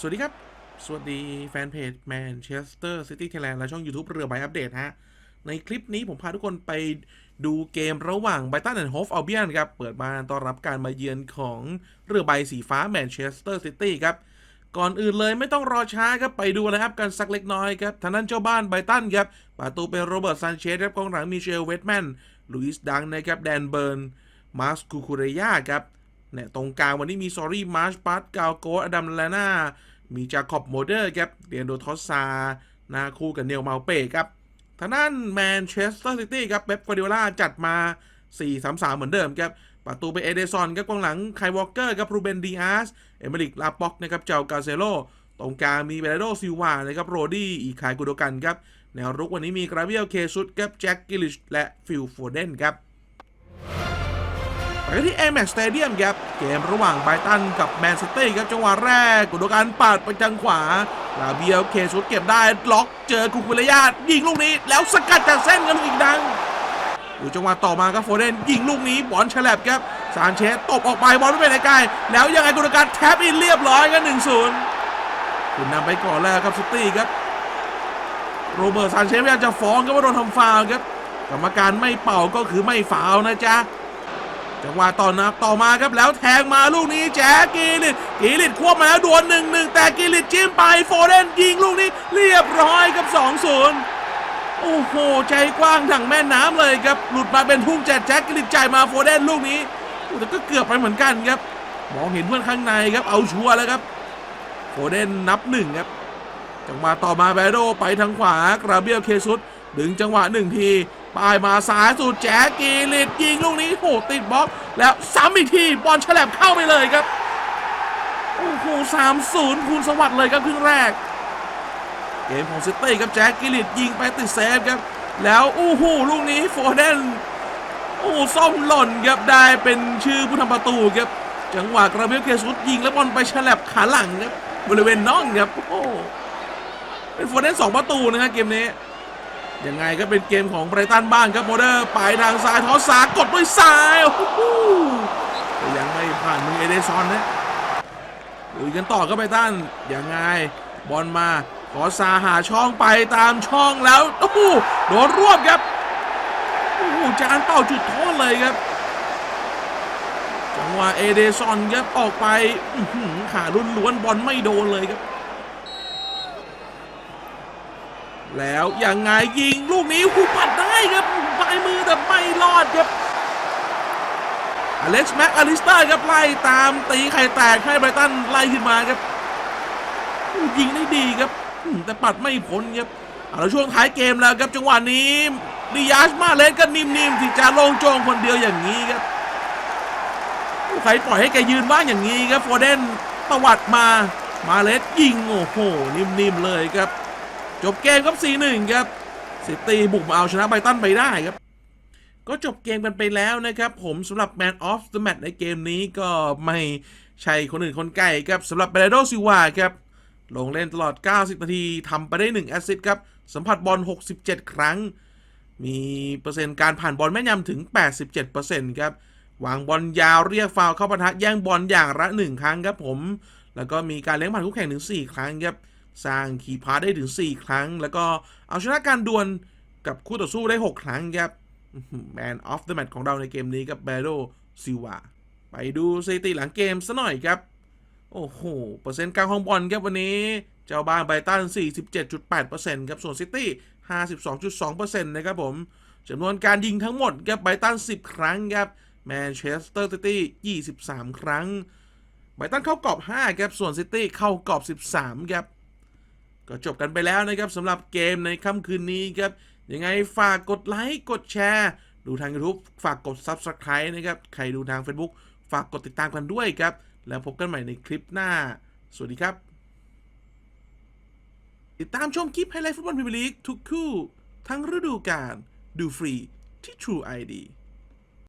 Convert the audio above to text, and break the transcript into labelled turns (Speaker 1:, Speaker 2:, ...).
Speaker 1: สวัสดีครับ สวัสดีแฟนเพจ Manchester City Thailand และช่อง YouTube เรือใบอัปเดตฮะ ในคลิปนี้ผมพาทุกคนไปดูเกมระหว่างไบตันและโฮฟอัลเบียนครับ เปิดมานต้อนรับการมาเยือนของเรือใบสีฟ้าแมนเชสเตอร์ซิตี้ครับ ก่อนอื่นเลยไม่ต้องรอช้าครับ ไปดูนะครับกันสักเล็กน้อยครับทางด้นเจ้าบ้านไบตันครับประตูเป็นโรเบิร์ตซานเชสครับกองหลังมีเชลเวตแมนลุยส์ดังนะครับแดนเบิร์นมาร์สคูคูเรยาครับเนี่ยตรงกลางวันนี้มีซอรี่มาร์ชปัตกาโกอดัมลาน่า มีจาคอบโมเดอร์ครับเดียนโดทอสซานาคู่กับเนลมาเป้ครับทางด้านแมนเชสเตอร์ซิตี้ครับเป๊ปกวาร์ดิโอลาจัดมา 4-3-3 เหมือนเดิมครับประตูเป็นเอเดซอนครับกองหลังไควอลเกอร์ครับรูเบนดีอาสเอเมริกลาป็อกนะครับเจ้ากาเซโลตรงกลางมีเบรโดซิลวานะครับโรดี้อีคายกุโดกันครับแนวรุกวันนี้มีกราเบียลเคซุดครับแจ็คกิลิชและฟิลโฟเดนครับ ไปกันที่ Amex Stadium ครับ เกมระหว่างไบตันกับแมนซิตี้ครับจังหวะแรกกุดการปาดไปทางขวาลาเบียลเคสุดเก็บได้ ล็อกเจอคุกุลยาดยิงลูกนี้ แล้วสกัดจากเส้นกันอีกดังดูจังหวะต่อมาครับโฟเดนยิงลูกนี้บอลฉลับครับซานเชสตบออกไปบอลไม่เป็นไกลๆแล้วยังไงกุดการแทบอินเรียบร้อยกันหนึ่งศูนย์คุณนำไปก่อนแล้วครับซิตี้ครับโรเบิร์ตซานเชสพยายามจะฟ้องครับว่าโดนทำฟาวครับกรรมการไม่เป่าก็คือไม่ฟาวนะจ๊ะ จังหวะต่อนับต่อมาครับแล้วแทงมาลูกนี้แจ๊กกีลิตกีลิตควบมาแล้วดวลหนึ่งหนึ่งแต่กีลิตจิ้มไปโฟเดนยิงลูกนี้เรียบร้อยครับ2องศูนย์โอ้โห ใจกว้างถังแม่น้ำเลยครับ หลุดมาเป็นทุ่งแจ๊แจ๊กกีลิตจ่ายมาโฟเดนลูกนี้แต่ก็เกือบไปเหมือนกันครับ มองเห็นเพื่อนข้างในครับ เอาชัวร์แล้วครับ โฟเดนนับหนึ่งครับ จังหวะต่อมาแบโดไปทางขวากราเบียลเคซุสดึงจังหวะหนึ่งที ปลายมาซ้ายสุดแจ๊กกีลิตยิงลูกนี้โหติดบล็อก แล้วซ้ำอีกทีบอลฉลับเข้าไปเลยครับ โอ้โหสามศูนย์คูณสวัสดิ์เลยครับครึ่งแรก เกมของซิตี้ครับแจ๊กกิลิตยิงไปติดเซฟครับ แล้วโอ้โหลูกนี้โฟเดนโอ้ส้มหล่นครับได้เป็นชื่อผู้ทำประตูครับจังหวะกระเบียลเคซุสยิงแล้วบอลไปฉลับขาหลังครับบริเวณน่องครับโอ้เป็นโฟเดนสองประตูนะฮะเกมนี้ ยังไงก็เป็นเกมของไบรตันบ้างครับโมเดอร์ไปทางซ้ายทอสากดด้วยซ้ายโอ้โหยังไม่ผ่านมือเอเดซอนนะลุยกันต่อก็ไบรตันยังไงบอลมาขอซาหาช่องไปตามช่องแล้วโอ้โหโดนรวบครับโอ้โหจานเป่าจุดโทษเลยครับจังหวะเอเดซอนครับออกไปขาลุ้นล้วนบอลไม่โดนเลยครับ แล้วยังไงยิงลูกนี้หูปัดได้ครับปลายมือแต่ไม่รอดครับอเล็กซ์แม็กอลิสเตอร์ครับไล่ตามตีไข่แตกให้ไบรตันไล่ขึ้นมาครับยิงได้ดีครับ แต่ปัดไม่พ้นครับเอาแล้วช่วงท้ายเกมแล้วครับจังหวะนี้ดิยาชมาเลสก็นิ่มๆที่จะลงโจงคนเดียวอย่างนี้ครับใครปล่อยให้แกยืนว่างอย่างนี้ครับโฟเดนตวัดมามาเลสยิงโอ้โหนิ่มๆเลยครับ จบเกมครับ 4-1 ครับซิตี้บุกมาเอาชนะไบตันไปได้ครับ ก็จบเกมกันไปแล้วนะครับ ผมสำหรับ Man of the Match ในเกมนี้ก็ไม่ใช่คนอื่นคนไกลครับสำหรับเบรโดซิวาครับ ลงเล่นตลอด 90 นาทีทำไปได้ 1 แอสซิสต์ครับ สัมผัสบอล 67 ครั้ง มีเปอร์เซ็นต์การผ่านบอลแม่นยำถึง 87%ครับวางบอลยาวเรียกฟาวล์เข้าปะทะแย่งบอลอย่างละ 1 ครั้งครับผม แล้วก็มีการเลี้ยงผ่านคู่แข่งถึง4ครั้งครับ สร้างคีพาได้ถึง 4 ครั้ง แล้วก็เอาชนะการดวลกับคู่ต่อสู้ได้ 6 ครั้งครับแมนออฟเดอะแมตของเราในเกมนี้กับเบโรซิวาไปดูสถิติหลังเกมซะหน่อยครับ โอ้โห เปอร์เซ็นต์การครองบอลครับวันนี้ เจ้าบ้านไบรตัน 47.8%ครับส่วนซิตี้ 52.2%นะครับผมจำนวนการยิงทั้งหมดครับไบรตัน 10 ครั้งครับแมนเชสเตอร์ซิตี้23 ครั้งไบรตันเข้ากรอบ 5 ครับ ส่วนซิตี้เข้ากรอบ 13 ครับ ก็จบกันไปแล้วนะครับสำหรับเกมในค่ำคืนนี้ครับยังไงฝากกดไลค์กดแชร์ ดูทาง YouTube ฝากกด Subscribe นะครับใครดูทาง Facebook ฝากกดติดตามกันด้วยครับ แล้วพบกันใหม่ในคลิปหน้า สวัสดีครับ ติดตามชมคลิปไฮไลท์ฟุตบอลพรีเมียร์ลีกทุกคู่ ทั้งฤดูกาลดูฟรีที่ True ID